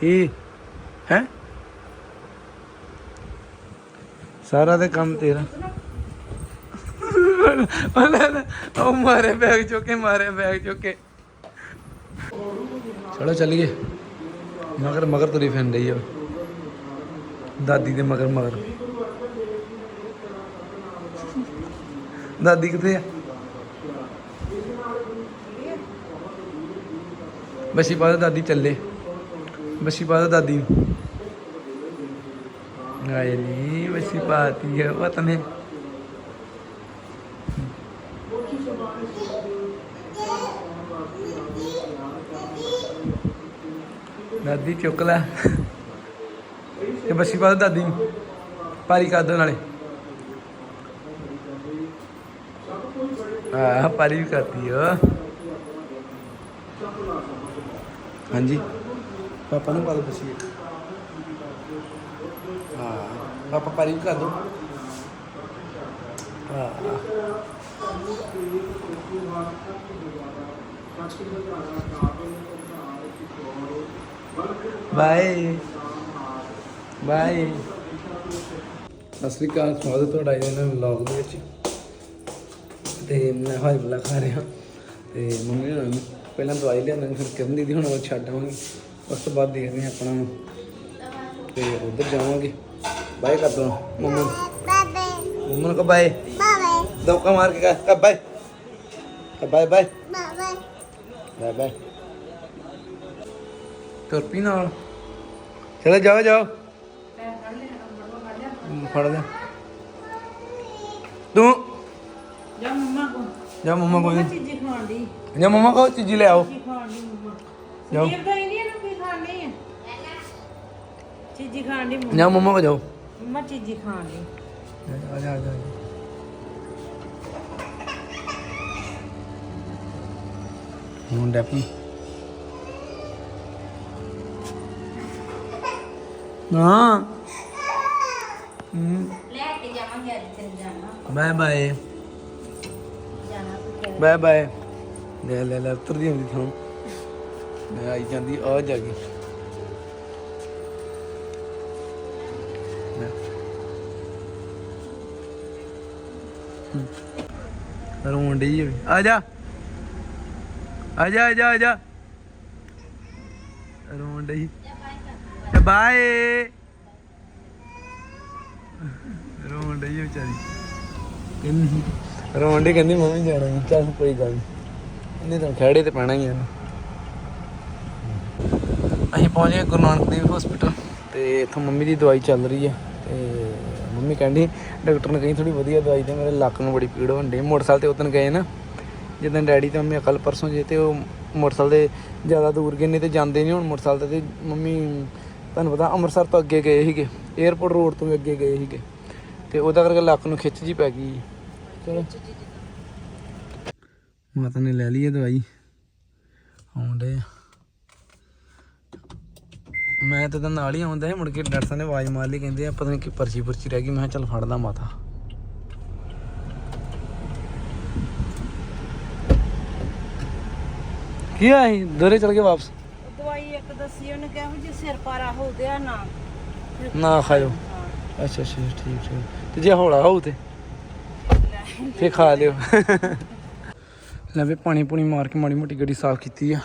ਕੀ? ਹੈ? ਸਾਰਾ ਤੇ ਕੰਮ ਤੇਰਾ। ਉਹ ਮਾਰੇ ਬੈਗ ਚੁੱਕੇ ਕੇ, ਮਾਰੇ ਬੈਗ ਚੁੱਕੇ ਕੇ। ਚਲੋ ਚੱਲੀਏ। ਮਗਰ ਮਗਰ ਤੁਰੀ ਫਿਰਨ ਰਹੀ ਆ। ਦਾਦੀ ਦੇ ਮਗਰ ਮਗਰ। ਦਾਦੀ ਕਿੱਥੇ ਆ? ਬਸੀ ਪਾ ਦਾਦੀ ਚੱਲੇ। ਬੱਸੀ ਪਾ ਦਿਓ ਦਾਦੀ ਨੂੰ। ਆਏ ਨੀ ਬਸੀ ਪਾਤੀ ਹੈ ਵਤਨ ਹੈ। ਦਾਦੀ ਚੁੱਕ ਲੈ। ਇਹ ਬੱਸੀ ਪਾ ਦਿਓ ਦਾਦੀ ਨੂੰ ਪਾਰੀ ਕਰ ਦੋ ਨਾਲੇ। ਆ ਪਾਰੀ ਵੀ ਕਰਤੀ ਹੋ ਹਾਂਜੀ। ਪਾਪਾ ਨੂੰ ਪਾ ਦੋ ਬਸੀ ਹਾਂ, ਪਾਪਾ ਪਾਰੀ ਵੀ ਕਰ ਦੋ। ਹਾਂ। ਬਾਏ। ਬਾਏ। ਸਤਿ ਸ਼੍ਰੀ ਅਕਾਲ, ਸਵਾਗਤ ਹੈ ਤੁਹਾਡਾ ਇਹਨਾਂ ਵਲੌਗ ਦੇ ਵਿੱਚ। ਤੇ ਮੈਂ ਹਾਈ ਬਲਾ ਖਾ ਰਿਹਾ। ਤੇ ਮੰਮੀ ਹੋਣਾ ਨੂੰ ਪਹਿਲਾਂ ਦਵਾਈ ਲਿਆਂਦਾਂਗੇ ਫਿਰ ਕਿਰਨ ਦੀਦੀ ਹੁਣ ਉਹ ਛੱਡ ਆਵਾਂਗੇ। ਉਸ ਤੋਂ ਬਾਅਦ ਦੇਖਦੇ ਹਾਂ ਆਪਣਾ। ਤੇ ਉਧਰ ਜਾਵਾਂਗੇ। ਬਾਏ ਕਰ ਦੋ ਮੰਮਾ। ਮੰਮਾ ਨੂੰ ਕਹ ਬਾਏ ਦੌਕਾ ਮਾਰ ਕੇ ਕਹ bye bye bye bye bye ਤੁਰ ਪੀ ਨਾਲ। ਚਲੋ ਜਾਓ ਜਾਓ। ਫੜ ਲੈ ਤੂੰ ਜਾ ਮੰਮਾ ਕੋ ਜਾ ਮੰਮਾ ਨਹੀਂ ਚੀਜ਼ੀ ਖਾਣ ਦੀ ਜਾ ਮੰਮਾ ਕੋ ਚੀਜ਼ੀ ਲੈ ਆਓ। ਕੀ ਖਾਣ ਦੀ ਮੰਮਾ। ਜਾਓ ਇਹ ਤਾਂ ਇਹਦੀ ਨਾ ਕੀ ਖਾਣੀ ਹੈ ਚੀਜ਼ੀ ਖਾਣ ਦੀ ਮੰਮਾ ਜਾ ਮੰਮਾ ਕੋ ਜਾਓ। ਮੰਮਾ ਚੀਜ਼ੀ ਖਾਣ ਦੀ ਆ ਜਾ ਆ ਜਾ ਹੁਣ ਡੈਪੀ ਹਾਂ। ਹਮ ਲੈ ਕੇ ਜਾਵਾਂਗੇ ਅੱਜ ਤੇ ਜਾਣਾ। Bye bye. ਜਾਣਾ ਤੂੰ ਬਾਏ ਬਾਏ। ਲੈ ਲੈ ਲੈ ਉਤਰਦੀ ਹੁੰਦੀ ਥਾਂ। ਮੈਂ ਆਈ ਜਾਂਦੀ ਆ ਜਾ ਗਈ। ਰੋਣ ਡਈ ਹੋਈ। ਆ ਜਾ। ਆ ਜਾ ਆ ਜਾ ਆ ਜਾ। ਰੋਣ ਡਈ। ਬਾਏ। ਰੋਣ ਡਈ ਵਿਚਾਰੀ। ਕਹਿੰਦੀ ਰੋਣ ਡਈ, ਕਹਿੰਦੀ ਮੰਮੀ ਜਾਣਾ ਚੱਲ ਕੋਈ ਗੱਲ ਨੀ। ਇਹਨੇ ਤਾਂ ਖੜੇ ਤੇ ਪੈਣਾ ਹੀ ਆ। ਅਸੀਂ ਪਹੁੰਚ ਗਏ ਗੁਰੂ ਨਾਨਕ ਦੇਵ ਹਸਪੀਟਲ ਤੇ ਇੱਥੋਂ ਮੰਮੀ ਦੀ ਦਵਾਈ ਚੱਲ ਰਹੀ ਹੈ ਤੇ ਮੰਮੀ ਕਹਿੰਦੀ, ਡਾਕਟਰ ਨੇ ਕਹੀ ਥੋੜੀ ਵਧੀਆ ਦਵਾਈ ਦੇ, ਮੇਰੇ ਲੱਕ ਨੂੰ ਬੜੀ ਪੀੜ ਹੋਣ ਡਈ। ਮੋਟਰਸਾਈਕਲ ਤੇ ਉਦੋਂ ਗਏ ਨਾ ਜਦੋਂ ਡੈਡੀ ਤੇ ਮੰਮੀ ਕੱਲ ਪਰਸੋਂ ਜੇ ਤੇ ਉਹ ਮੋਟਰਸਾਈਕਲ ਦੇ ਜ਼ਿਆਦਾ ਦੂਰ ਗਏ ਨੇ ਤੇ ਜਾਂਦੇ ਨਹੀਂ ਹੁਣ ਮੋਟਰਸਾਈਕਲ ਤੇ। ਮੰਮੀ, ਤੁਹਾਨੂੰ ਪਤਾ ਅੰਮ੍ਰਿਤਸਰ ਤੋਂ ਅੱਗੇ ਗਏ ਸੀਗੇ 에어ਪੋਰਟ ਰੋਡ ਤੋਂ ਵੀ ਅੱਗੇ ਗਏ ਸੀਗੇ। ਤੇ ਉਹਦਾ ਕਰਕੇ ਲੱਕ ਨੂੰ ਖਿੱਚ ਜੀ ਪੈ ਗਈ। ਚਲੋ। ਮਾਤਾ ਨੇ ਲੈ ਲਈ ਹੈ ਦਵਾਈ। ਆਉਂਦੇ ਮੈਂ ਤਾਂ ਨਾਲ ਹੀ ਆਉਂਦਾ ਸੀ ਮੁੜ ਕੇ ਡਾਕਟਰ ਸਾਹਿਬ ਨੇ ਆਵਾਜ਼ ਮਾਰ ਲਈ ਕਹਿੰਦੇ ਆ ਪਤਾ ਨਹੀਂ ਕਿ ਪਰਚੀ ਪਰਚੀ ਰਹਿ ਗਈ। ਮੈਂ ਕਿਹਾ ਚੱਲ ਫੜਦਾ ਮਾਤਾ। ਕੀ ਆਈ ਦੋਰੇ ਚਲ ਕੇ ਵਾਪਸ? ਦਵਾਈ ਇੱਕ ਦੱਸੀ ਉਹਨੇ ਕਿਹਾ ਜੀ ਸਿਰ ਪਾਰਾ ਹੋ ਗਿਆ ਨਾ ਨਾ ਖਾਇਓ। ਅੱਛਾ ਅੱਛਾ ਠੀਕ ਠੀਕ। ਤੇ ਜੇ ਹੌਲਾ ਹੋਊ ਤੇ? ਫੇ ਖਾ ਲਿਓ। ਲੈ ਵੀ ਪਾਣੀ ਪੂਣੀ ਮਾਰ ਕੇ ਮਾੜੀ ਮੋਟੀ ਗੱਡੀ ਸਾਫ਼ ਕੀਤੀ ਆ।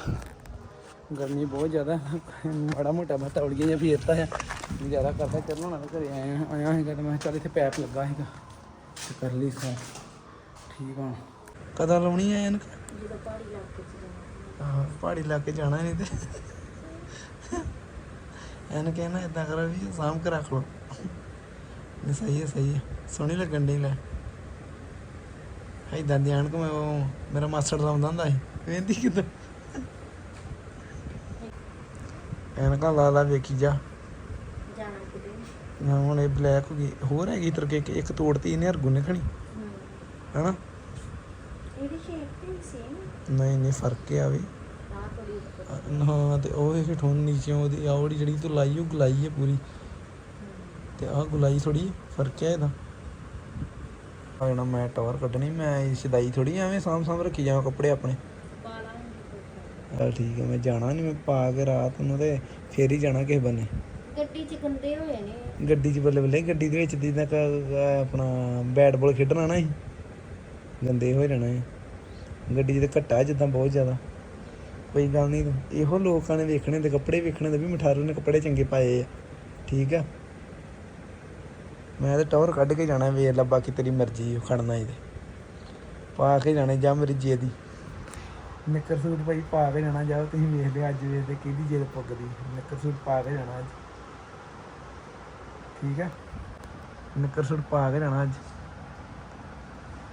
ਗਰਮੀ ਬਹੁਤ ਜ਼ਿਆਦਾ ਮਾੜਾ ਮੋਟਾ ਮੈਂ ਤੌਲੀਏ ਜਿਹਾ ਫੇਰਤਾ ਹੈ ਜ਼ਿਆਦਾ ਕਰਦਾ, ਚੱਲਣਾ ਨਾ ਘਰੇ ਆਇਆ ਆਇਆ ਸੀਗਾ ਤੇ ਮੈਂ ਕਿਹਾ ਚੱਲ ਇੱਥੇ ਪੈਪ ਲੱਗਾ ਸੀਗਾ। ਤੇ ਕਰ ਲਈ ਸਾਫ਼ ਠੀਕ ਆ ਕਦੋਂ ਲਾਉਣੀ ਆ ਇਹਨੂੰ ਹਾਂ ਪਹਾੜੀ ਇਲਾਕੇ ਜਾਣਾ ਨਹੀਂ ਤੇ। ਇਹਨੂੰ ਕਹਿਣਾ ਇਦਾਂ ਕਰੋ ਵੀ ਸਾਂਭ ਕੇ ਰੱਖ ਲਓ ਨਹੀਂ, ਸਹੀ ਹੈ ਸਹੀ ਹੈ ਸੋਹਣੀ ਲੱਗਣ ਡਈ ਲੈ। ਇਦਾਂ ਦੀ ਆਣ ਕੋ ਮੈਂ ਉਹ, ਮੇਰਾ ਮਾਸਟਰ ਲਾਉਂਦਾ ਹੁੰਦਾ ਸੀ। ਵੇਂਦੀ ਕਿਦਾਂ? ਐਨਕਾਂ ਲਾ ਲਾ ਵੇਖੀ ਜਾ। ਜਾਣਾ ਕਿਤੇ। ਨਾ ਹੁਣ ਇਹ ਬਲੈਕ ਹੋ ਗਈ। ਹੋਰ ਹੈਗੀ ਤਰ ਕੇ ਇੱਕ ਤੋੜਤੀ ਇਹਨੇ ਹਰਗੁਣ ਨੇ ਖਣੀ ਹਨਾ? ਇਹਦੀ ਸ਼ੇਪ ਤੇ ਸੇਮ ਨਹੀਂ ਨਹੀਂ ਫ਼ਰਕ ਆ ਵੀ। ਆ ਥੋੜੀ ਹਾਂ ਤੇ ਉਹ ਇਹ ਠੋਨ ਨੀਚੇ ਉਹਦੀ ਆਹ ਵਾਲੀ ਜਿਹੜੀ ਤੂੰ ਲਾਈ ਉਹ ਗੁਲਾਈ ਹੈ ਪੂਰੀ। ਤੇ ਆਹ ਗੁਲਾਈ ਥੋੜੀ ਫ਼ਰਕ ਹੈ ਇਹਦਾ। ਆ ਜਿਹੜਾ ਮੈਂ ਟਾਵਰ ਕੱਢਣੀ ਮੈਂ ਇਹ ਸਿਦਾਈ ਥੋੜੀ ਐਵੇਂ ਸਾਂਭ ਸਾਂਭ ਰੱਖੀ ਜਾਵਾਂ ਕੱਪੜੇ ਆਪਣੇ। ਚੱਲ ਠੀਕ ਹੈ ਮੈਂ ਜਾਣਾ ਨਹੀਂ ਮੈਂ ਪਾ ਕੇ ਰਾਤ ਨੂੰ ਤੇ ਫੇਰ ਹੀ ਜਾਣਾ ਕਿਸੇ ਬੰਨੇ। ਗੱਡੀ ਚ ਗੰਦੇ ਹੋਏ ਨੇ। ਗੱਡੀ 'ਚ ਬੱਲੇ ਬੱਲੇ ਗੱਡੀ ਦੇ ਵਿੱਚ ਦੀ ਤਾਂ ਕ- ਆਪਣਾ ਬੈਟ ਬਾਲ ਖੇਡਣਾ ਨਾ ਸੀ ਗੰਦੇ ਹੋ ਜਾਣਾ ਹੈ ਗੱਡੀ 'ਚ ਤਾਂ ਘੱਟਾ ਜਿੱਦਾਂ ਬਹੁਤ ਜ਼ਿਆਦਾ। ਕੋਈ ਗੱਲ ਨਹੀਂ ਇਹੋ ਲੋਕਾਂ ਨੇ ਵੇਖਣੇ ਤੇ ਕੱਪੜੇ ਵੇਖਣੇ ਤੇ ਵੀ ਮਠਾਰੂ ਨੇ ਕੱਪੜੇ ਚੰਗੇ ਪਾਏ ਆ। ਠੀਕ ਆ। ਮੈਂ ਤੇ ਟੌਰ ਕੱਢ ਕੇ ਜਾਣਾ ਵੇਖ ਲਾ ਬਾਕੀ ਤੇਰੀ ਮਰਜ਼ੀ ਖੜਨਾ ਇਹਦੇ। ਪਾ ਕੇ ਜਾਣੇ ਜਾਂ ਮੇਰੀ ਜੇਦੀ ਨਿੱਕਰ ਸੂਟ ਭਾਈ ਪਾ ਕੇ ਜਾਣਾ ਜਾਂ ਤੁਸੀਂ ਵੇਖ ਲਿਆ ਅੱਜ ਵੇਖਦੇ ਕਿਹਦੀ ਜੇਦ ਪੁੱਗਦੀ ਨਿੱਕਰ ਸੂਟ ਪਾ ਕੇ ਜਾਣਾ ਅੱਜ। ਠੀਕ ਹੈ ਨਿੱਕਰ ਸੂਟ ਪਾ ਕੇ ਜਾਣਾ ਅੱਜ।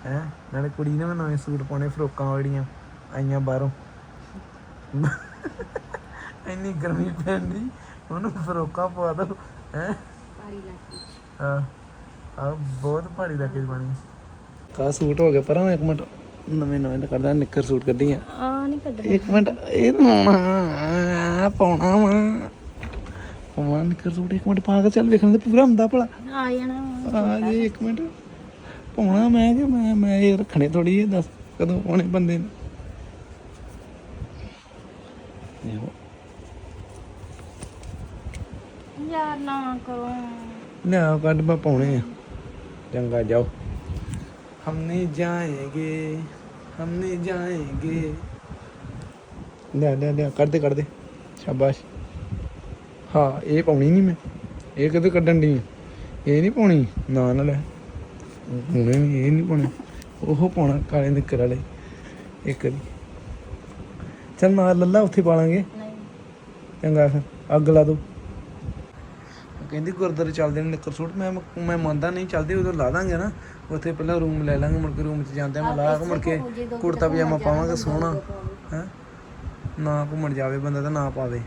ਹੈ? ਨਾਲੇ ਕੁੜੀ ਨੇ ਨਵੇਂ ਸੂਟ ਪਾਉਣੇ ਫਰੋਕਾਂ ਵਾਲੀਆਂ ਆਈਆਂ ਬਾਹਰੋਂ। ਇੰਨੀ ਗਰਮੀ ਪੈਂਦੀ ਉਹਨੂੰ ਫਰੋਕਾਂ ਪਵਾ ਦੋ। ਹੈ? ਲੱਗੀ ਆ ਆ ਬਹੁਤ ਦਾ ਕੇ ਬਣੀ ਕਾ ਸੂਟ ਹੋ ਗਿਆ ਪਰਾਂ ਇੱਕ ਮਿੰਟ। ਨਵੇਂ ਨਵੇਂ ਤਾਂ ਕਰਦਾ ਨਿੱਕਰ ਸੂਟ ਕੱਢੀ ਆ ਆ ਨਹੀਂ ਕੱਢਣਾ। ਇੱਕ ਮਿੰਟ ਇਹ ਪਾਉਣਾ ਪਾਉਣਾ ਵਾ। ਪਾਉਣਾ ਨਿੱਕਰ ਸੂਟ ਇੱਕ ਮਿੰਟ ਪਾ ਕੇ ਚੱਲ ਵੇਖਣ ਤੇ ਪੂਰਾ ਹੁੰਦਾ ਭਲਾ। ਆ ਜਾਣਾ ਆ ਮਿੰਟ। ਪਾਉਣਾ ਮੈਂ ਕਿ ਮੈਂ ਮੈਂ ਇਹ ਰੱਖਣੇ ਥੋੜੀ ਇਹ ਦੱਸ ਕਦੋਂ ਪਾਉਣੇ ਬੰਦੇ ਨੇ। ਦੇਖੋ ਯਾਰ ਨਾ ਕਰੋ। ਨਾ ਕੱਢ ਮੈਂ ਪਾਉਣੇ ਆ। ਚੰਗਾ ਜਾਓ। ਹਮ ਜਾਏਗੇ। हम नहीं जाएंगे ਲਿਆ ਲਿਆ ਲਿਆ ਕੱਢ ਦੇ ਕੱਢ ਦੇ ਸ਼ਾਬਾਸ਼ ਹਾਂ ਇਹ ਪਾਉਣੀ ਨਹੀਂ ਮੈਂ ਇਹ ਕਦੋਂ ਕੱਢਣ ਦੀ ਇਹ ਨਹੀਂ ਪਾਉਣੀ ਨਾ ਨਾ ਲੈ ਹੁਣੇ ਨਹੀਂ ਇਹ ਨਹੀਂ ਪਾਉਣੀ ਉਹ ਪਾਉਣਾ ਕਾਲੇ ਨਿੱਕਰ ਵਾਲੇ ਇੱਕ ਦੀ ਚੱਲ ਨਾਲ ਲੱਲਾ ਉੱਥੇ ਪਾ ਲਾਂਗੇ ਨਹੀਂ ਚੰਗਾ ਫਿਰ ਅੱਗ ਲਾ ਦੋ ਕਹਿੰਦੀ ਗੁਰਦੁਆਰੇ ਚੱਲਦੇ ਨੇ ਨਿੱਕਰ ਸੂਟ। ਮੈਂ ਮੈਂ ਮੰਨਦਾ ਨਹੀਂ, ਚੱਲਦੇ ਉਦੋਂ ਲਾ ਦਾਂਗੇ ਨਾ। ਉੱਥੇ ਪਹਿਲਾਂ ਰੂਮ ਲੈ ਲਾਂਗੇ, ਮੁੜ ਕੇ ਰੂਮ 'ਚ ਜਾਂਦੇ ਮੈਂ ਲਾ ਕੇ ਮੁੜ ਕੇ ਕੁੜਤਾ ਪਜਾਮਾ ਪਾਵਾਂਗੇ ਸੋਹਣਾ, ਹੈ। ਨਾ ਘੁੰਮਣ ਜਾਵੇ ਬੰਦਾ ਤਾਂ ਨਾ ਪਾਵੇ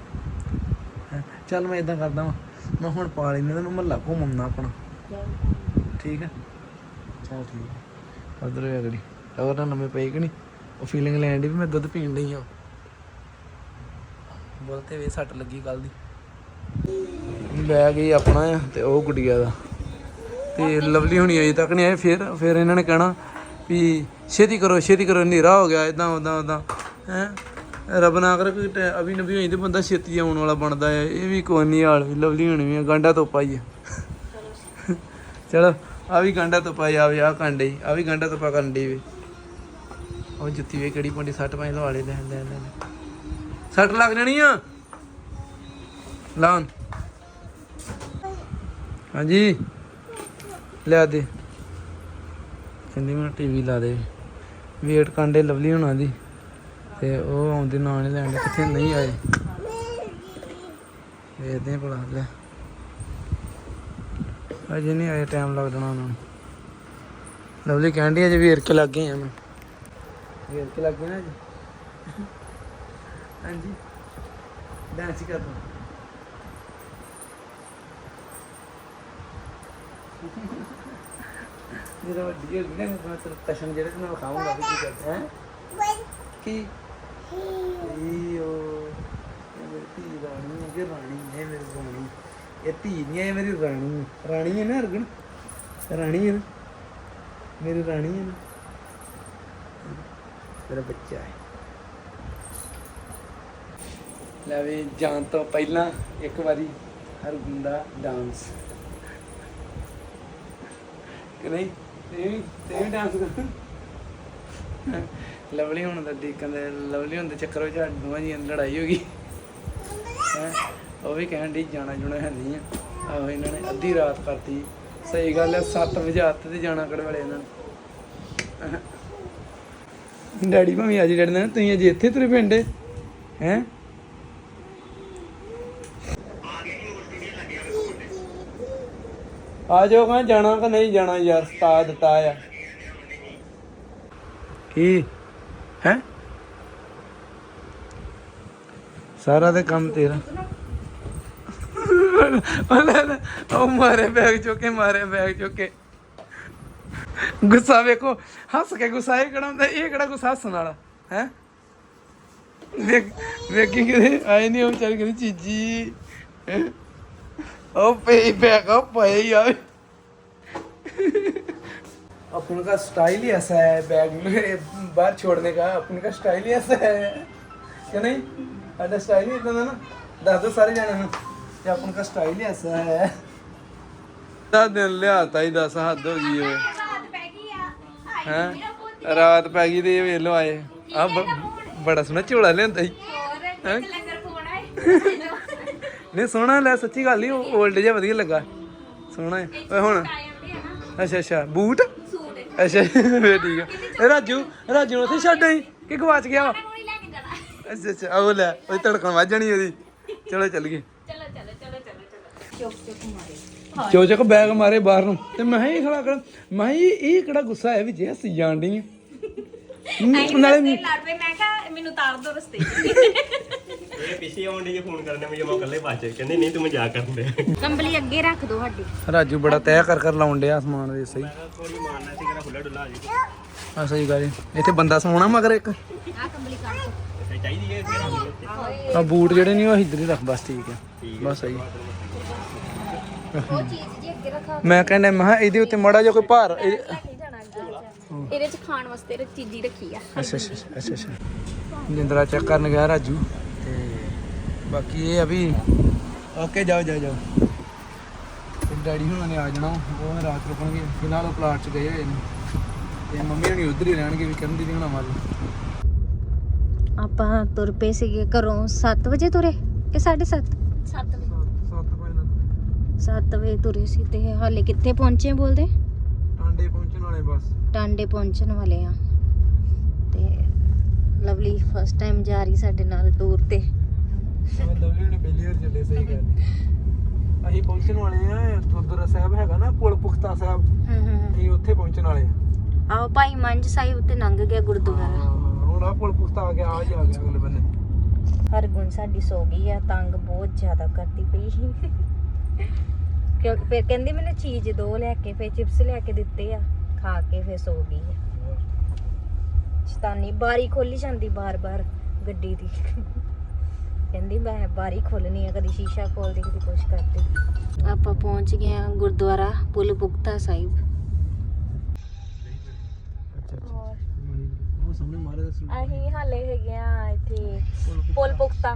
ਚੱਲ ਮੈਂ ਇਦਾਂ ਕਰਦਾ ਵਾਂ। ਮੈਂ ਹੁਣ ਪਾ ਲੈਂਦਾ ਤੇ ਮੈਂ ਮਹੱਲਾ ਘੁੰਮਣਾ ਆਪਣਾ। ਠੀਕ ਹੈ? ਚਲ ਠੀਕ ਹੈ। ਉਧਰ ਵੀ ਅਗਲੀ ਹੋਰ ਨਾ ਨਵੇਂ ਪਈ ਕਿ ਨਹੀਂ? ਉਹ ਫੀਲਿੰਗ ਲੈਣ ਦੀ ਵੀ ਮੈਂ ਦੁੱਧ ਪੀਣ ਡਈ ਆ ਬੋਲਤੇ ਵੇ ਸੱਟ ਲੱਗੀ ਕੱਲ ਦੀ। ਬੈਗ ਹੀ ਆਪਣਾ ਆ ਤੇ ਉਹ ਗੁੱਡੀਆ ਦਾ। ਤੇ ਲਵਲੀ ਹੁਣੀ ਅਜੇ ਤੱਕ ਨਹੀਂ ਆਏ ਫਿਰ ਫਿਰ ਇਹਨਾਂ ਨੇ ਕਹਿਣਾ ਵੀ ਛੇਤੀ ਕਰੋ ਛੇਤੀ ਕਰੋ ਹਨੇਰਾ ਹੋ ਗਿਆ ਇਦਾਂ ਉਦਾਂ ਉਦਾਂ ਹੈ? ਰੱਬ ਨਾ ਕਰੇ ਕੋਈ ਅਭੀ ਨਬੀ ਹੋਈ ਤੇ ਬੰਦਾ ਛੇਤੀ ਆਉਣ ਵਾਲਾ ਬਣਦਾ ਹੈ ਇਹ ਵੀ ਕੋਈ ਨਹੀਂ ਹਾਲ ਵੀ ਲਵਲੀ ਹੋਣੀ ਵੀ ਆ, ਗਾਂਡਾ ਤੋਪਾ ਪਾਈ ਆ। ਚਲੋ ਆ ਵੀ ਗਾਂਡਾ ਤੋਪਾ ਪਾਈ ਆ ਵੀ ਆ ਕਾਂਡੇ ਆ ਵੀ ਗਾਂਡਾ ਤੋਪਾ ਪਾ ਕੰਡੀ ਵੀ। ਉਹ ਜੁੱਤੀ ਵੇ ਕਿਹੜੀ ਪੰਡੀ ਸੱਟ ਪਾਈ ਲਵਾਲੇ ਲੈ ਲੈ ਲੈ ਲੈ। ਸੱਟ ਲੱਗ ਜਾਣੀ ਆ? ਲਾਉਣ। ਹਾਂਜੀ। ਲਿਆ ਦੇ। ਕਹਿੰਦੀ ਮੈਂ ਟੀਵੀ ਲਾ ਦੇ। ਵੇਟ ਕਾਂਡੇ ਲਵਲੀ ਹੋਣਾ ਦੀ। ਤੇ ਉਹ ਆਉਂਦੇ ਨਾਂ ਨਹੀਂ ਲੈਣ ਕਿੱਥੇ ਨਹੀਂ ਆਏ। ਵੇਖਦੇ ਆ ਭਲਾ, ਲੈ। ਅਜੇ ਨਹੀਂ ਆਏ ਟਾਈਮ ਲੱਗ ਜਾਣਾ ਉਹਨਾਂ ਨੂੰ। ਲਵਲੀ ਕਹਿੰਦੀ ਅਜੇ ਵੇਰ ਕੇ ਲੱਗ ਗਏ ਆ ਮੈਂ। ਵੇਰ ਕੇ ਲੱਗ ਗਏ ਨਾ ਜੀ ਹਾਂਜੀ। ਡਾਂਸ ਕਰ ਜਦੋਂ ਵੱਡੀ ਹੋ ਗਈ ਨਾ, ਮੈਂ ਤੇਰੇ ਕਸ਼ਨ ਜਿਹੜੇ ਤੇ ਮੈਂ ਵੀ ਕੀ ਕਰਦਾ ਹੈ। ਕੀ? ਈਓ ਇਹ ਮੇਰੀ ਧੀ ਰਾਣੀ ਹੈ ਕਿ ਰਾਣੀ ਹੈ ਮੇਰੀ ਰਾਣੀ? ਇਹ ਧੀ ਨਹੀਂ ਹੈ, ਇਹ ਮੇਰੀ ਰਾਣੀ ਹੈ। ਰਾਣੀ ਹੈ ਨਾ ਅਰਗਣ? ਰਾਣੀ ਹੈ ਨਾ? ਮੇਰੀ ਰਾਣੀ ਹੈ ਮੇਰਾ ਬੱਚਾ ਹੈ। ਲੈ ਵੀ ਜਾਣ ਤੋਂ ਪਹਿਲਾਂ ਇੱਕ ਵਾਰੀ ਹਰਗੁਣ ਦਾ ਡਾਂਸ ਕਿ ਨਹੀਂ? ਤੇ ਵੀ ਤੇ ਵੀ ਡਾਂਸ ਕਰ। ਲਵਲੀ ਹੁਣ ਦਾ ਦੇਖਣ ਦੇ ਲਵਲੀ ਹੁਣ ਦੇ ਚੱਕਰ ਵਿੱਚ ਦੋਵਾਂ ਜੀਆਂ ਦੀ ਲੜਾਈ ਹੋ ਗਈ। ਹੈਂ? ਉਹ ਵੀ ਕਹਿਣ ਦੀ ਜਾਣਾ ਜੁਣਾ ਹੈ ਨਹੀਂ ਆ। ਆਹੋ ਇਹਨਾਂ ਨੇ ਅੱਧੀ ਰਾਤ ਕਰਤੀ। ਸਹੀ ਗੱਲ ਹੈ 7 ਵਜੇ ਹੱਥ ਤੇ ਜਾਣਾ ਕੜ ਵਾਲੇ ਇਹਨਾਂ ਨੇ। ਡੈਡੀ ਭਾਵੇਂ ਅੱਜ ਡੈਡੀ ਨੇ ਤੁਸੀਂ ਅਜੇ ਇੱਥੇ ਤੇਰੇ ਪਿੰਡੇ? ਹੈ? ਆ ਜਾਓ, ਮੈਂ ਜਾਣਾ ਕਿ ਨਹੀਂ ਜਾਣਾ ਯਾਰ ਸਤਾ ਦਿੱਤਾ ਆ। ਕੀ? ਹੈ? ਸਾਰਾ ਤੇ ਕੰਮ ਤੇਰਾ। ਉਹ ਮਾਰੇ ਬੈਗ ਚੁੱਕੇ, ਮਾਰੇ ਬੈਗ ਚੁੱਕੇ। ਗੁੱਸਾ ਵੇਖੋ, ਹੱਸ ਕੇ ਗੁੱਸਾ ਇਹ ਕਿਹੜਾ ਹੁੰਦਾ, ਇਹ ਕਿਹੜਾ ਗੁੱਸਾ ਹੱਸਣ ਵਾਲਾ, ਹੈ? ਵੇਖ, ਵੇਖੀ ਕਿਤੇ ਆਏ ਨਹੀਂ ਉਹ ਵਿਚਾਰੀ ਕਹਿੰਦੀ ਚੀਜੀ ਉਹ ਪਈ ਬੈਗ ਉਹ ਪਈ ਆ अपन का स्टाइल ही ऐसा है बैग में बाहर छोड़ने का अपन का स्टाइल ही ऐसा है ਕਿ ਨਹੀਂ ਸਾਡਾ ਸਟਾਈਲ ਹੀ ਇਦਾਂ ਦਾ ਨਾ ਦੱਸ ਦੋ ਸਾਰੇ ਜਾਣਿਆਂ ਨੂੰ ਕਿ ਆਪਣ ਦਾ ਸਟਾਈਲ ਹੀ ਐਸਾ ਹੈ ਦਾ ਦਿਨ ਲਿਆਤਾ ਹੀ ਦੱਸ ਹੱਦ ਹੋ ਗਈ ਓਏ ਰਾਤ ਪੈ ਗਈ ਆ ਹੈ ਰਾਤ ਪੈ ਗਈ ਤੇ ਇਹ ਵੇਲੋ ਆਏ ਆ ਬੜਾ ਸੋਹਣਾ ਝੋਲਾ ਲਿਆਂਦਾ ਸੀ ਹੋਰ ਇੱਕ ਲੰਗਰ ਖਵਾਉਣਾ ਹੈ ਨਹੀਂ ਸੋਹਣਾ ਲੈ ਸੱਚੀ ਗੱਲ ਹੀ 올ਡ ਜਿਹਾ ਵਧੀਆ ਲੱਗਾ। ਸੋਹਣਾ ਹੈ। ਓਏ ਹੁਣ। ਆ ਅੱਛਾ ਅੱਛਾ। ਬੂਟ? ਅੱਛਾ ਫੇਰ ਠੀਕ ਹੈ ਇਹ ਰਾਜੂ ਰਾਜੂ ਨੂੰ ਉੱਥੇ ਛੱਡ ਆਈ ਕਿ ਗਵਾਚ ਗਿਆ ਵਾ? ਕੋਈ ਲੈ ਕੇ ਜਾਣਾ। ਅੱਛਾ ਅੱਛਾ। ਉਹ ਲੈ ਉਹ ਧੜਕਣ ਵੱਜ ਜਾਣੀ ਉਹਦੀ। ਚਲੋ ਚੱਲ ਗਏ। ਚਲੋ ਚਲੋ ਚਲੋ ਚਲੋ ਚਲੋ। ਚੁੱਪ ਚੁੱਪ ਮਾਰੇ। ਚੋ ਚੱਕ ਬੈਗ ਮਾਰੇ ਬਾਹਰ ਨੂੰ। ਤੇ ਮੈਂ ਕਿਹਾ ਇਹ ਖੜਾ ਕਰ। ਮੈਂ ਕਿਹਾ ਇਹ ਕਿਹੜਾ ਗੁੱਸਾ ਹੈ ਵੀ ਜੇ ਹੱਸੀ ਜਾਣ ਡਈ ਆ ਨਾਲੇ ਲੜ ਪਏ ਮੈਂ ਕਿਹਾ ਮੈਨੂੰ ਤਾਰ ਦੋ ਰਸਤੇ। ਇਹ ਪਿੱਛੇ ਆਉਣ ਦੇ ਫੋਨ ਕਰਨੇ ਮੈਂ ਜਮਾ ਇਕੱਲੇ ਬਾਅਦ ਚ। ਕਹਿੰਦੇ ਨਹੀਂ ਤੂੰ ਮਜ਼ਾਕ ਕਰਨ ਦੇ ਕੰਬਲੀ ਅੱਗੇ ਰੱਖ ਦੋ ਸਾਡੀ। ਰਾਜੂ ਬੜਾ ਤੈਅ ਕਰ ਕਰ ਲਾਉਣ ਡਿਆ ਸਮਾਨ ਦੇ ਸਹੀ। ਥੋੜੀ ਮਾਰਨਾ ਸੀ ਕਹਿੰਦਾ ਖੁੱਲਾ ਡੁੱਲਾ ਆ ਜੀ। ਆ ਸਹੀ ਗੱਲ। ਇੱਥੇ ਬੰਦਾ ਸੋਣਾ ਮਗਰ ਇੱਕ। ਆ ਕੰਬਲੀ ਕੱਢ ਦੋ। ਤੇ ਚਾਹੀਦੀ ਹੈ ਫਿਰ ਆ ਬੂਟ ਜਿਹੜੇ ਨਹੀਂ ਉਹ ਇੱਧਰ ਹੀ ਰੱਖ ਬਸ ਠੀਕ ਹੈ ਬਸ ਸਹੀ। ਉਹ ਚੀਜ਼ ਜੀ ਅੱਗੇ ਰੱਖਾ। ਮੈਂ ਕਹਿੰਦਾ ਮੈਂ ਕਿਹਾ ਇਹਦੇ ਉੱਤੇ ਮੜਾ ਜਿਹਾ ਕੋਈ ਭਾਰ ਇਹਦੇ ਚ ਖਾਣ ਵਾਸਤੇ ਰ ਚੀਜ਼ੀ ਰੱਖੀ ਆ। ਅੱਛਾ ਅੱਛਾ ਅੱਛਾ, ਅੱਛਾ ਅੱਛਾ। ਜਿੰਦਰਾ ਚੈੱਕ ਕਰਨ ਗਿਆ ਰਾਜੂ। ਤੇ ਬਾਕੀ ਇਹ ਆ ਵੀ ਓਕੇ ਜਾਓ ਜਾਓ ਜਾਓ। ਤੇ ਡੈਡੀ ਹੁਣਾਂ ਨੇ ਆ ਜਾਣਾ। ਉਹ ਰਾਤ ਰੁਕਣਗੇ। ਫਿਲਹਾਲ ਉਹ ਪਲਾਟ 'ਚ ਗਏ ਹੋਏ ਨੇ। ਤੇ ਮੰਮੀ ਹੁਣੀ ਉਧਰ ਹੀ ਰਹਿਣਗੇ ਵੀ ਕਰਨ ਦੀ ਹੁਣਾਂ ਵੱਲ। ਆਪਾਂ ਤੁਰ ਪਏ ਸੀਗੇ ਘਰੋਂ। 7 ਵਜੇ ਤੁਰੇ ਕਿ 7:30 7 ਸੱਤ ਵਜੇ। ਨਾਲ। 7 ਵਜੇ ਤੁਰੇ ਸੀ ਤੇ ਹਾਲੇ ਕਿੱਥੇ ਪਹੁੰਚੇ ਬੋਲਦੇ? ਟਾਂਡੇ ਪਹੁੰਚਣ ਵਾਲੇ ਬਸ। ਟਾਂਡੇ ਪਹੁੰਚਣ ਵਾਲੇ ਆ। ਤੇ ਲਵਲੀ ਫਸਟ ਟਾਈਮ ਜਾ ਰਹੀ ਸਾਡੇ ਨਾਲ ਟੂਰ ਤੇ। ਲਵਲੀ ਨੇ ਪਹਿਲੀ ਵਾਰ ਚੱਲੇ ਸਹੀ ਗੱਲ ਅਸੀਂ ਪਹੁੰਚਣ ਵਾਲੇ ਆ ਗੁਰਦੁਆਰਾ ਸਾਹਿਬ ਹੈਗਾ ਨਾ ਪੁਲ ਪੁਖਤਾ ਸਾਹਿਬ। ਹੂੰ ਹੂੰ ਅਸੀਂ ਉੱਥੇ ਪਹੁੰਚਣ ਵਾਲੇ ਆ। ਆਓ ਭਾਈ ਮੰਝ ਸਾਹਿਬ ਤੇ ਲੰਘ ਗਿਆ ਗੁਰਦੁਆਰਾ। ਹੁਣ ਆ ਪੁਲ ਪੁਖਤਾ ਆ ਗਿਆ ਆ ਜੀ ਗਿਆ ਅਗਲੇ ਬੰਨੇ। ਹਰਗੁਣ ਸਾਡੀ ਸੋ ਗਈ ਆ ਤੰਗ ਬਹੁਤ ਜ਼ਿਆਦਾ ਕਰਦੀ ਪਈ ਸੀ। ਕਿਉਂ ਫਿਰ ਕਹਿੰਦੀ ਮੈਨੂੰ ਚੀਜ਼ ਦੋ ਲੈ ਕੇ ਫਿਰ ਚਿਪਸ ਲੈ ਕੇ ਦਿੱਤੇ ਆ ਖਾ ਕੇ ਫਿਰ ਸੋ ਗਈ ਆ। ਸ਼ਤਾਨੀ ਬਾਰੀ ਖੋਲੀ ਜਾਂਦੀ ਬਾਰ-ਬਾਰ ਗੱਡੀ ਦੀ। ਕਹਿੰਦੀ ਮੈਂ ਬਾਰੀ ਖੋਲਣੀ ਆ ਕਦੀ ਸ਼ੀਸ਼ਾ ਖੋਲਦੀ ਕਦੀ ਕੁਛ ਕਰਦੀ। ਆਪਾਂ ਪਹੁੰਚ ਗਏ ਆ ਗੁਰਦੁਆਰਾ ਪੁਲ ਬੁਗਤਾ ਸਾਹਿਬ। ਉਹ ਸਾਹਮਣੇ ਅਸੀਂ ਹਾਲੇ ਹੈਗੇ ਆ ਇੱਥੇ ਪੁਲ ਬੁਗਤਾ।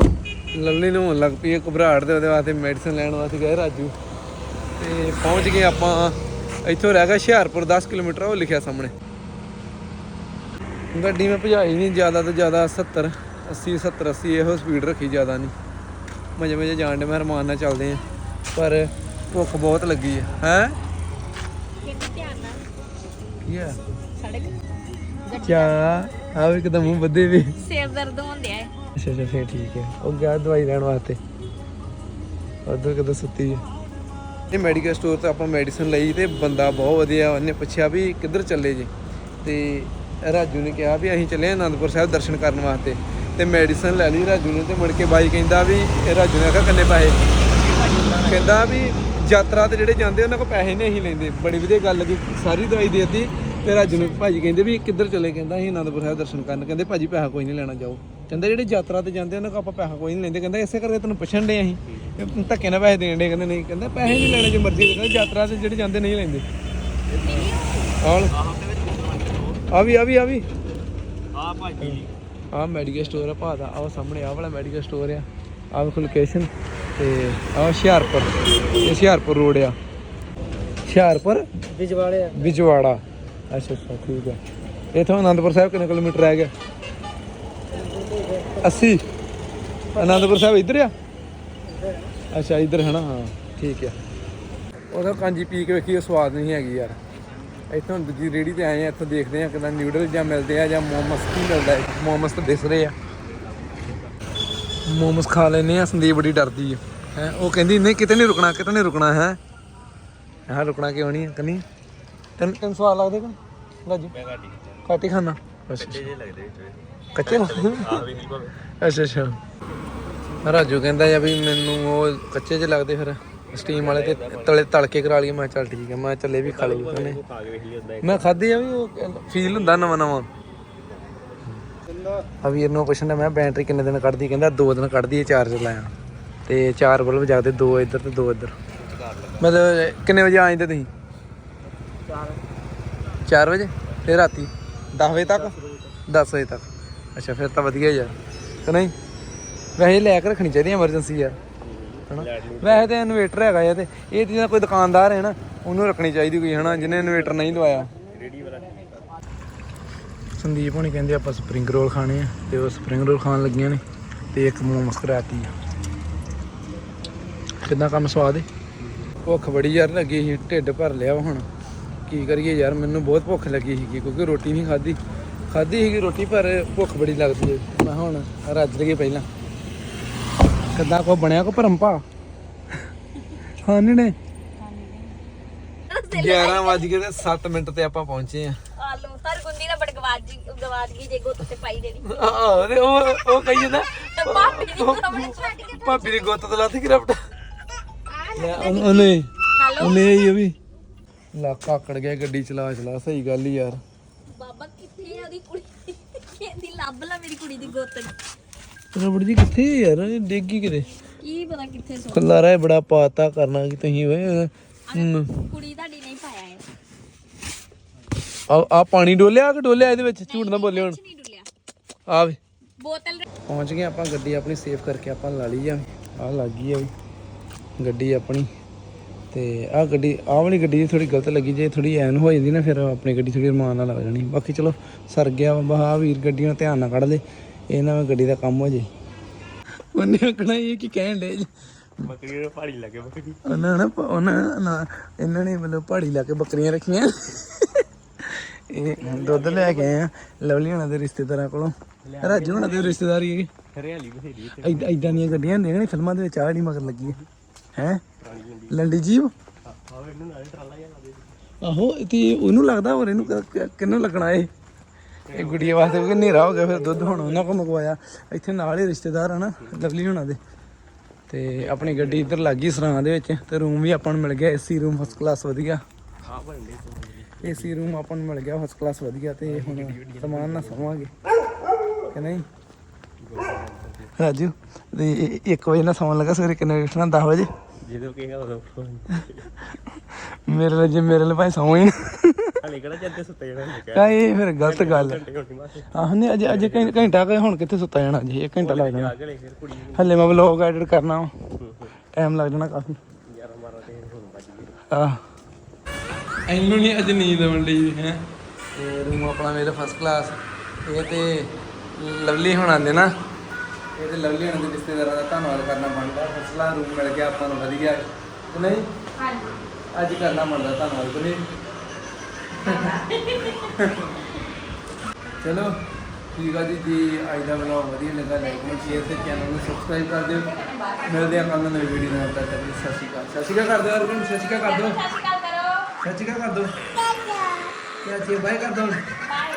ਲਵਲੀ ਨੂੰ ਹੋਣ ਲੱਗ ਪਈ ਹੈ ਘਬਰਾਹਟ ਦੇ ਉਹਦੇ ਵਾਸਤੇ ਮੈਡੀਸਨ ਲੈਣ ਵਾਸਤੇ ਗਏ ਰਾਜੂ। ਤੇ ਪਹੁੰਚ ਗਏ ਆਪਾਂ ਇੱਥੋਂ ਰਹਿ ਗਿਆ ਹੁਸ਼ਿਆਰਪੁਰ 10 ਕਿਲੋਮੀਟਰ ਉਹ ਲਿਖਿਆ ਸਾਹਮਣੇ। ਗੱਡੀ ਮੈਂ ਭਜਾਈ ਨਹੀਂ ਜ਼ਿਆਦਾ ਤੋਂ ਜ਼ਿਆਦਾ 70 80 70 80 ਇਹੋ ਸਪੀਡ ਰੱਖੀ ਜ਼ਿਆਦਾ ਨਹੀਂ। ਮਜੇ ਮਜੇ ਜਾਣ ਦੇ ਮੈਂ ਰਮਾਨ ਨਾਲ ਚੱਲਦੇ ਆ ਪਰ ਭੁੱਖ ਬਹੁਤ ਲੱਗੀ ਹੈ। ਹੈ? ਕੀ ਹੈ? ਸੜਕ ਕਿਆ? ਆ ਵੀ ਕਿਦਾਂ ਮੂੰਹ ਬੱਦੇ ਵੀ। ਸਿਰ ਦਰਦ ਹੁੰਦਿਆ ਹੈ। ਅੱਛਾ ਅੱਛਾ, ਫੇਰ ਠੀਕ ਹੈ। ਉਹ ਗਿਆ ਦਵਾਈ ਲੈਣ ਵਾਸਤੇ। ਉਧਰ ਕਿਦੋਂ ਸੁੱਤੀ ਹੈ। ਇਹ ਮੈਡੀਕਲ ਸਟੋਰ ਤੋਂ ਆਪਾਂ ਮੈਡੀਸਨ ਲਈ ਤੇ ਬੰਦਾ ਬਹੁਤ ਵਧੀਆ ਉਹਨੇ ਪੁੱਛਿਆ ਵੀ ਕਿੱਧਰ ਚੱਲੇ ਜੀ। ਤੇ ਰਾਜੂ ਨੇ ਕਿਹਾ ਵੀ ਅਸੀਂ ਚੱਲੇ ਹਾਂ ਆਨੰਦਪੁਰ ਸਾਹਿਬ ਦਰਸ਼ਨ ਕਰਨ ਵਾਸਤੇ। ਤੇ ਮੈਡੀਸਨ ਲੈ ਲਈ ਰਾਜੂ ਨੇ ਤੇ ਮੁੜ ਕੇ ਬਾਈ ਕਹਿੰਦਾ ਵੀ, ਇਹ ਰਾਜੂ ਨੇ ਕਿਹਾ ਕੰਨੇ ਪੈਸੇ। ਕਹਿੰਦਾ ਵੀ ਯਾਤਰਾ ਤੇ ਜਿਹੜੇ ਜਾਂਦੇ ਉਹਨਾਂ ਕੋਲ ਪੈਸੇ ਨਹੀਂ ਅਸੀਂ ਲੈਂਦੇ। ਬੜੀ ਵਧੀਆ ਗੱਲ ਲੱਗੀ ਸਾਰੀ ਦਵਾਈ ਦੇਤੀ ਦਿੱਤੀ। ਤੇ ਰਾਜੂ ਨੂੰ ਭਾਜੀ ਕਹਿੰਦੇ ਵੀ ਕਿੱਧਰ ਚਲੇ? ਕਹਿੰਦਾ ਅਸੀਂ ਆਨੰਦਪੁਰ ਸਾਹਿਬ ਦਰਸ਼ਨ ਕਰਨ। ਕਹਿੰਦੇ ਭਾਜੀ ਪੈਸਾ ਕੋਈ ਨਹੀਂ ਲੈਣਾ, ਜਾਓ। ਕਹਿੰਦੇ ਜਿਹੜੇ ਯਾਤਰਾ ਤੇ ਜਾਂਦੇ ਉਹਨਾਂ ਕੋਲ ਆਪਾਂ ਪੈਸਾ ਕੋਈ ਨਹੀਂ ਲੈਂਦੇ। ਕਹਿੰਦਾ ਇਸੇ ਕਰਕੇ ਤੈਨੂੰ ਪੁੱਛਣ ਦੇ ਅਸੀਂ। ਧੱਕੇ ਨਾਲ ਪੈਸੇ ਦੇਣ ਦੇ ਕਹਿੰਦੇ ਨਹੀਂ ਕਹਿੰਦਾ ਪੈਸੇ ਨਹੀਂ ਲੈਣੇ ਜੇ ਮਰਜ਼ੀ ਕਹਿੰਦਾ ਯਾਤਰਾ ਤੇ ਜਿਹੜੇ ਜਾਂਦੇ ਨਹੀਂ ਲੈਂਦੇ। ਆਲ ਆ ਵੀ ਆ ਵੀ ਆ ਵੀ। ਆ ਭਾਜੀ ਆ ਮੈਡੀਕਲ ਸਟੋਰ ਆ ਭਾ ਦਾ। ਆਹ ਸਾਹਮਣੇ ਆ ਵਾਲਾ ਮੈਡੀਕਲ ਸਟੋਰ ਆ। ਆਹ ਵੇਖੋ ਲੋਕੇਸ਼ਨ ਤੇ ਆਹ ਹੁਸ਼ਿਆਰਪੁਰ। ਇਹ ਹੁਸ਼ਿਆਰਪੁਰ ਰੋਡ ਆ। ਹੁਸ਼ਿਆਰਪੁਰ? ਵਿਜਵਾੜਾ ਵਿਜਵਾੜਾ। ਅੱਛਾ ਅੱਛਾ ਠੀਕ ਹੈ ਇਥੋਂ ਆਨੰਦਪੁਰ ਸਾਹਿਬ ਕਿੰਨੇ ਕਿਲੋਮੀਟਰ ਰਹਿ ਗਿਆ? 80 ਆਨੰਦਪੁਰ ਸਾਹਿਬ ਇੱਧਰ ਆ? ਅੱਛਾ, ਇੱਧਰ ਹੈ ਨਾ, ਹਾਂ, ਠੀਕ ਆ। ਉਹਦਾ ਕਾਂਜੀ ਪੀ ਕੇ ਵੇਖੀ ਉਹ ਸਵਾਦ ਨਹੀਂ ਹੈਗੀ ਯਾਰ। ਇੱਥੋਂ ਦੂਜੀ ਰੇੜੀ ਤੇ ਆਏ ਆ, ਇੱਥੋਂ ਦੇਖਦੇ ਆ ਕਿਦਾਂ ਨਿਊਡਲ ਜਾਂ ਮਿਲਦੇ ਆ ਜਾਂ ਮੋਮਸ ਕੀ ਮਿਲਦਾ ਹੈ, ਮੋਮਸ ਤਾਂ ਦਿਸ ਰਹੇ ਆ। ਮੋਮਸ ਖਾ ਲੈਨੇ ਆ, ਸੰਦੀਪ ਬੜੀ ਡਰਦੀ ਆ। ਹੈ, ਉਹ ਕਹਿੰਦੀ, ਨਹੀਂ, ਕਿਤੇ ਨਹੀਂ ਰੁਕਣਾ, ਕਿਤੇ ਨਹੀਂ ਰੁਕਣਾ, ਹੈ? ਹਾਂ ਰੁਕਣਾ ਕਿਉਂ ਨਹੀਂ ਕਨੀ? ਤੈਨੂੰ ਤੈਨੂੰ ਸਵਾਦ ਲੱਗਦੇ ਕੋ ਰਾਜੂ? ਮੈਂ ਘਾਟੀ ਘੱਟ ਹੀ ਖਾਣਾ ਕੱਚੇ ਜੇ ਲੱਗਦੇ ਵਿੱਚ ਕੱਚੇ? ਆਹ ਵੀ ਨਹੀਂ ਭਾਵੇਂ। ਅੱਛਾ ਅੱਛਾ। ਰਾਜੂ ਕਹਿੰਦਾ ਆ ਵੀ ਮੈਨੂੰ ਉਹ ਕੱਚੇ ਜਿਹੇ ਲੱਗਦੇ ਫਿਰ। ਸਟੀਮ ਵਾਲੇ ਤੇ ਤਲੇ ਤਲ ਕੇ ਕਰਾ ਲਈਏ ਮੈਂ ਚੱਲ ਠੀਕ ਹੈ ਮੈਂ ਚੱਲੇ ਵੀ ਖਾ ਲਈ ਉਹਨੇ। ਲਈ ਮੈਂ ਖਾਧੀ ਆ ਵੀ ਉਹ ਫੀਲ ਹੁੰਦਾ ਨਵਾਂ ਨਵਾਂ। ਆ ਵੀਰ ਨੂੰ ਪੁੱਛਣਾ ਮੈਂ ਬੈਟਰੀ ਕਿੰਨੇ ਦਿਨ ਕੱਢਦੀ ਕਹਿੰਦਾ 2 ਦਿਨ ਕੱਢਦੀ ਹੈ ਚਾਰਜਰ ਲਾਇਆ ਤੇ ਚਾਰ ਬਲਬ ਜਗਦੇ ਦੋ ਇੱਧਰ ਤੇ ਦੋ ਇੱਧਰ। ਮਤਲਬ ਕਿੰਨੇ ਵਜੇ ਆ ਜਾਂਦੇ ਤੁਸੀਂ? 4 4 ਵਜੇ? ਤੇ ਰਾਤੀ? 10 ਵਜੇ ਤੱਕ? 10 ਵਜੇ ਤੱਕ। ਅੱਛਾ, ਫਿਰ ਤਾਂ ਵਧੀਆ ਯਾਰ ਕਿ ਨਹੀਂ? ਵੈਸੇ ਲੈ ਕੇ ਰੱਖਣੀ ਚਾਹੀਦੀ ਐਮਰਜੈਂਸੀ ਯਾਰ ਹਨਾ? ਵੈਸੇ ਤਾਂ ਇਨਵੇਟਰ ਹੈਗਾ ਆ ਤੇ, ਇਹ ਜਿਹਦਾ ਕੋਈ ਦੁਕਾਨਦਾਰ ਹੈ ਨਾ, ਉਹਨੂੰ ਰੱਖਣੀ ਚਾਹੀਦੀ ਕੋਈ, ਹਨਾ? ਜਿਹਨੇ ਇਨਵੇਟਰ ਨਹੀਂ ਲਵਾਇਆ। ਸੰਦੀਪ ਹੋਣੀ ਕਹਿੰਦੇ ਆਪਾਂ ਸਪਰਿੰਗ ਰੋਲ ਖਾਣੇ ਆ, ਤੇ ਉਹ ਸਪਰਿੰਗ ਰੋਲ ਖਾਣ ਲੱਗੀਆਂ ਨੇ, ਤੇ ਇੱਕ ਮੋਮਸ ਕਰਾਤੀ ਆ। ਕਿੰਨਾ ਕੰਮ ਸਵਾਦ ਏ? ਭੁੱਖ ਬੜੀ ਯਾਰ, ਲੱਗੀ ਸੀ, ਢਿੱਡ ਭਰ ਲਿਆ ਵਾ ਹੁਣ। ਕੀ ਕਰੀਏ ਯਾਰ ਮੈਨੂੰ ਬਹੁਤ ਭੁੱਖ ਲੱਗੀ ਸੀਗੀ ਕਿਉਂਕਿ ਰੋਟੀ ਨਹੀਂ ਖਾਧੀ। ਖਾਧੀ ਸੀਗੀ ਰੋਟੀ ਪਰ ਭੁੱਖ ਬੜੀ ਲੱਗਦੀ ਏ ਮੈਂ ਹੁਣ ਰੱਜ ਲਈਏ ਪਹਿਲਾਂ। ਕਿੱਦਾਂ ਕੋ ਬਣਿਆ ਕੋ ਭਰਮਪਾ ਖਾਣੇ ਨੇ? 11 ਵਜ ਤੇ 7 ਮਿੰਟ ਤੇ ਆਪਾਂ ਪਹੁੰਚੇ ਆ ਆਲੂ ਹਰ ਗੁੰਦੀ ਨਾ ਬੜ ਗਵਾਜ ਜੀ ਗਵਾਜ ਗਈ ਜੇ ਗੁੱਤ ਤੇ ਪਾਈ ਦੇਣੀ। ਆਹ ਤੇ ਉਹ ਉਹ ਕਹੀ ਜਾਂਦਾ। ਭਾਬੀ ਦੀ ਸਾਹਮਣੇ ਛੱਡ ਕੇ ਭਾਬੀ ਦੀ ਗੁੱਤ ਤੇ ਲਾਤੀ ਕਰਪਟ ਉਹਨੇ ਉਹਨੇ ਇਹ ਵੀ। ਲਾਕਾ ਆਕੜ ਗਿਆ ਗੱਡੀ ਚਲਾ ਚਲਾ ਸਹੀ ਗੱਲ ਹੀ ਯਾਰ। ਬਾਬਾ ਕਿੱਥੇ ਆ ਉਹਦੀ ਕੁੜੀ? ਕਹਿੰਦੀ ਲੱਭ ਲੈ ਮੇਰੀ ਕੁੜੀ ਦੀ ਗੁੱਤ ਰਬੜ ਜੀ ਕਿੱਥੇ ਯਾਰ? ਇਹ ਡਿੱਗੀ ਕਿਤੇ। ਕੀ ਪਤਾ ਕਿੱਥੇ ਸੋ ਖਲਾਰਾ ਇਹ ਬੜਾ ਪਾਤਾ ਕਰਨਾ ਕਿ ਤੁਸੀਂ ਓਏ। ਕੁੜੀ ਤੁਹਾਡੀ ਨਹੀਂ ਪਾਇਆ ਹੈ ਆ ਆ ਪਾਣੀ ਡੋਲਿਆ ਕਿ ਡੋਲਿਆ ਇਹਦੇ ਵਿੱਚ? ਝੂਠ ਨਾ ਬੋਲੇ ਹੁਣ ਕੁਛ ਨਹੀਂ ਡੁੱਲਿਆ। ਆ ਵੇ। ਬੋਤਲ ਪਹੁੰਚ ਗਏ ਆਪਾਂ ਗੱਡੀ ਆਪਣੀ ਸੇਫ ਕਰਕੇ ਆਪਾਂ ਲਾ ਲਈ ਆ। ਆ ਲੱਗ ਗਈ ਆ ਵੀ। ਗੱਡੀ ਆਪਣੀ। ਤੇ ਆ ਗੱਡੀ ਆਹ ਵਾਲੀ ਗੱਡੀ ਥੋੜੀ ਗਲਤ ਲੱਗੀ ਜੇ ਥੋੜੀ ਐਨ ਹੋ ਜਾਂਦੀ ਨਾ ਫਿਰ ਆਪਣੀ ਗੱਡੀ ਥੋੜੀ ਰਮਾਨ ਨਾਲ ਲੱਗ ਜਾਣੀ। ਬਾਕੀ ਚਲੋ ਸਰ ਗਿਆ ਬਹਾ ਵੀਰ ਗੱਡੀਆਂ ਧਿਆਨ ਨਾਲ ਕੱਢ ਲੈ ਇਹ ਨਾ ਗੱਡੀ ਦਾ ਕੰਮ ਹੋ ਜੇ। ਉਹਨੇ ਆਖਣਾ ਇਹ ਕੀ ਕਹਿਣ ਡੇ ਬੱਕਰੀ ਨੂੰ ਪਹਾੜੀ ਲੱਗੇ ਬੱਕਰੀ। ਉਹਨਾਂ ਨੇ ਪ- ਉਹਨਾਂ ਨਾ ਇਹਨਾਂ ਨੇ ਮਤਲਬ ਪਹਾੜੀ ਲਾ ਕੇ ਬੱਕਰੀਆਂ ਰੱਖੀਆਂ। ਇਹ ਦੁੱਧ ਲੈ ਕੇ ਆਏ ਆ ਲਵਲੀ ਹੋਣਾ ਦੇ ਰਿਸ਼ਤੇਦਾਰਾਂ ਕੋਲੋਂ। ਰਾਜੂ ਹੋਣਾ ਦੇ ਰਿਸ਼ਤੇਦਾਰੀ ਹੈਗੇ। ਹਰਿਆਲੀ ਬਥੇਰੀ ਐਦਾਂ ਦੀਆਂ ਗੱਡੀਆਂ ਹੁੰਦੀਆਂ ਨੇ ਫਿਲਮਾਂ ਦੇ ਵਿੱਚ ਨਹੀਂ ਮਗਰ ਲੱਗੀ ਹੈ। ਹੈ? ਲੰਡੀ ਜੀਬ ਆਹ ਆਹੋ ਤੇ ਉਹਨੂੰ ਲੱਗਦਾ ਹੋਰ ਇਹਨੂੰ ਕ- ਲੱਗਣਾ ਇਹ? ਇਹ ਗੁੜੀਆ ਵਾਸਤੇ ਕਿਉਂਕਿ ਹਨੇਰਾ ਹੋ ਗਿਆ, ਫਿਰ ਦੁੱਧ ਹੁਣ ਉਹਨਾਂ ਕੋਲ ਮੰਗਵਾਇਆ। ਇੱਥੇ ਨਾਲ ਹੀ ਰਿਸ਼ਤੇਦਾਰ ਆ ਲਵਲੀ ਹੋਣਾ ਦੇ। ਤੇ ਆਪਣੀ ਗੱਡੀ ਇੱਧਰ ਲੱਗ ਸਰਾਂ ਦੇ ਵਿੱਚ, ਤੇ ਰੂਮ ਵੀ ਆਪਾਂ ਨੂੰ ਮਿਲ ਗਿਆ, ਏਸੀ ਰੂਮ ਫਸਟ ਕਲਾਸ ਵਧੀਆ। ਏਸੀ ਰੂਮ ਆਪਾਂ ਨੂੰ ਮਿਲ ਗਿਆ ਫਸਟ ਕਲਾਸ ਵਧੀਆ, ਤੇ ਹੁਣ ਸਮਾਨ ਨਾਲ ਸਮਾਂਗੇ। ਕਿ ਨਹੀਂ? ਰਾਜੂ, ਤੇ 1 ਵਜੇ ਨਾਲ ਸੌਣ ਲੱਗਾ, ਸਵੇਰੇ ਕਿੰਨੇ ਵਜੇ ਉੱਠਣਾ? 10 ਵਜੇ? ਜਦੋਂ ਕਹੇਗਾ ਉਦੋਂ ਮੇਰੇ ਲਈ ਜੇ ਮੇਰੇ ਲਈ ਭਾਈ ਸੌਂ ਹੀ ਨਾ। ਹਲੇ ਕਿਹੜਾ ਚੱਲਦੇ ਸੁੱਤੇ ਜਾਣਾ ਹੁੰਦਾ ਕਾ ਇਹ ਫਿਰ ਗਲਤ ਗੱਲ ਹੈ ਘੰਟੇ ਹੋਣੀ ਮਾਸੇ। ਆਹ ਨਹੀਂ ਅਜੇ ਅਜੇ ਘੰ- ਘੰਟਾ ਕੁ ਹੁਣ ਕਿੱਥੇ ਸੁੱਤਾ ਜਾਣਾ ਅਜੇ? ਇੱਕ ਘੰਟਾ ਲੱਗ ਜਾਣਾ। ਅਗਲੇ ਫਿਰ ਕੁੜੀ ਨੂੰ। ਹੱਲੇ ਮੈਂ ਵਲੌਗ ਐਡਿਟ ਕਰਨਾ ਟਾਈਮ ਲੱਗ ਜਾਣਾ ਕਾਫੀ। 11 12 ਤੇ ਹੁਣ ਵੱਜ ਆਹ। ਇਹਨੂੰ ਨਹੀਂ ਅੱਜ ਨੀਂਦ ਆਉਣ ਲਈ ਹੈ। ਤੇ ਰੂਮ ਆਪਣਾ ਮੇਰੇ ਫਸਟ ਕਲਾਸ ਇਹ ਤੇ ਲਵਲੀ ਹੋਣਾ ਦੇ ਨਾ। ਇਹ ਤੇ ਲਵਲੀ ਹੋਣਾ ਦੇ ਰਿਸ਼ਤੇਦਾਰਾਂ ਦਾ ਧੰਨਵਾਦ ਕਰਨਾ ਬਣਦਾ। ਫਸਟ ਕਲਾਸ ਰੂਮ ਮਿਲ ਗਿਆ ਆਪਾਂ ਨੂੰ ਵਧੀਆ। ਕਿ ਨਹੀਂ? ਹਾਂਜੀ। ਅੱਜ ਕਰਨਾ ਬਣਦਾ ਧੰਨਵਾਦ ਕਰੇ ਚਲੋ ਠੀਕ ਆ ਜੀ ਜੀ ਅੱਜ ਦਾ ਵਲੌਗ ਵਧੀਆ ਲੱਗਾ ਲਾਈਕ ਨੂੰ ਸ਼ੇਅਰ ਤੇ ਚੈਨਲ ਨੂੰ ਸਬਸਕ੍ਰਾਈਬ ਕਰ ਦਿਓ। ਮਿਲਦੇ ਹਾਂ ਕੱਲ ਨਵੀਂ ਵੀਡੀਓ ਨਾਲ ਤੱਕ ਸਤਿ ਸ਼੍ਰੀ ਅਕਾਲ। ਸਤਿ ਸ਼੍ਰੀ ਅਕਾਲ ਕਰ ਦਿਓ ਅਰਗਨ ਸਤਿ ਸ਼੍ਰੀ ਅਕਾਲ ਕਰ ਦਿਓ। ਸਤਿ ਸ਼੍ਰੀ ਅਕਾਲ ਕਰੋ। ਸਤਿ ਸ਼੍ਰੀ ਅਕਾਲ ਕਰ ਦਿਓ। ਕਿਆ ਚੀਜ਼ ਬਾਏ ਕਰ ਦਿਓ। ਬਾਏ।